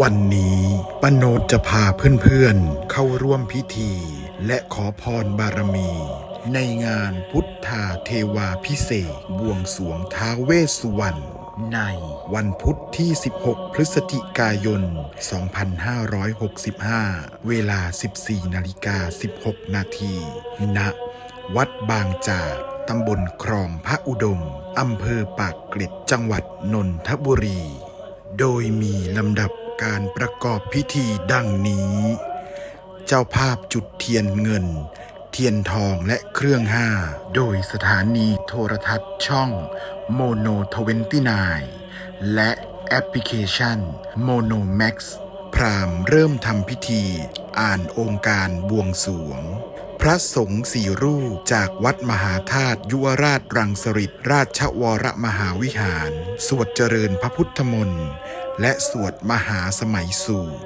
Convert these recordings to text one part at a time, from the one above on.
วันนี้ปโนดจะพาเพื่อนๆ เข้าร่วมพิธี และขอพรบารมี ในงานพุทธาเทวาพิเศษบวงสวงท้าเวสสุวรรณในวันพุธที่ 16 พฤศจิกายน 2565 เวลา 14 นาฬิกา 16 นาทีณวัดบางจากตำบลครองพระอุดม อำเภอปากเกร็ดจังหวัดนนทบุรี โดยมีลำดับ การประกอบพิธีดังนี้ เจ้าภาพจุดเทียนเงิน เทียนทองและเครื่องห้า โดยสถานีโทรทัศน์ช่องโมโน29และแอปพลิเคชันโมโนแม็กซ์พรามเริ่มทำพิธีอ่านองค์การบวงสวง พระสงฆ์สี่รูปจากวัดมหาธาตุยุวราชรังสฤษราชวรมหาวิหาร สวดเจริญพระพุทธมนต์ และสวดมหาสมัยสูตร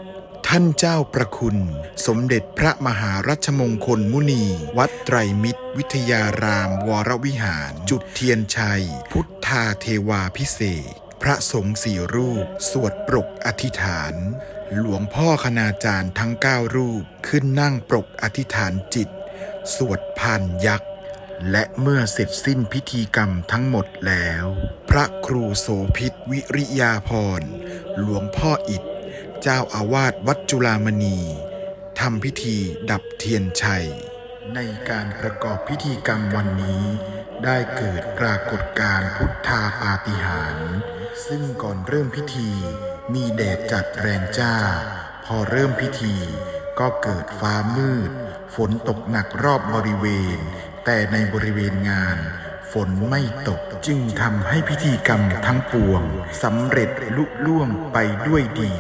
ท่านเจ้าประคุณ สมเด็จพระมหารัชมงคลมุนี วัดไตรมิตร วิทยารามวรวิหาร จุดเทียนชัย พุทธาเทวาพิเศษ พระสงฆ์สี่รูป สวดปรกอธิษฐาน หลวงพ่อคณาจารย์ทั้งเก้ารูป ขึ้นนั่งปรกอธิษฐานจิต สวดพานยักษ์และเมื่อเสร็จสิ้นพิธีกรรมทั้งหมดแล้ว พระครูโสพิษวิริยาพร หลวงพ่ออิฐเจ้าอาวาสวัดจุฬามณีทำพิธีดับเทียนชัย ในการประกอบพิธีกรรมวันนี้ ได้เกิดปรากฏการณ์พุทธาปาฏิหาริย์ซึ่งก่อนเริ่มพิธีมีแดดจัดแรงจ้า พอเริ่มพิธีก็เกิดฟ้ามืด ฝนตกหนักรอบบริเวณ แต่ในบริเวณงาน ฝนไม่ตกจึงทำให้พิธีกรรมทั้งปวงสำเร็จลุล่วงไปด้วยดี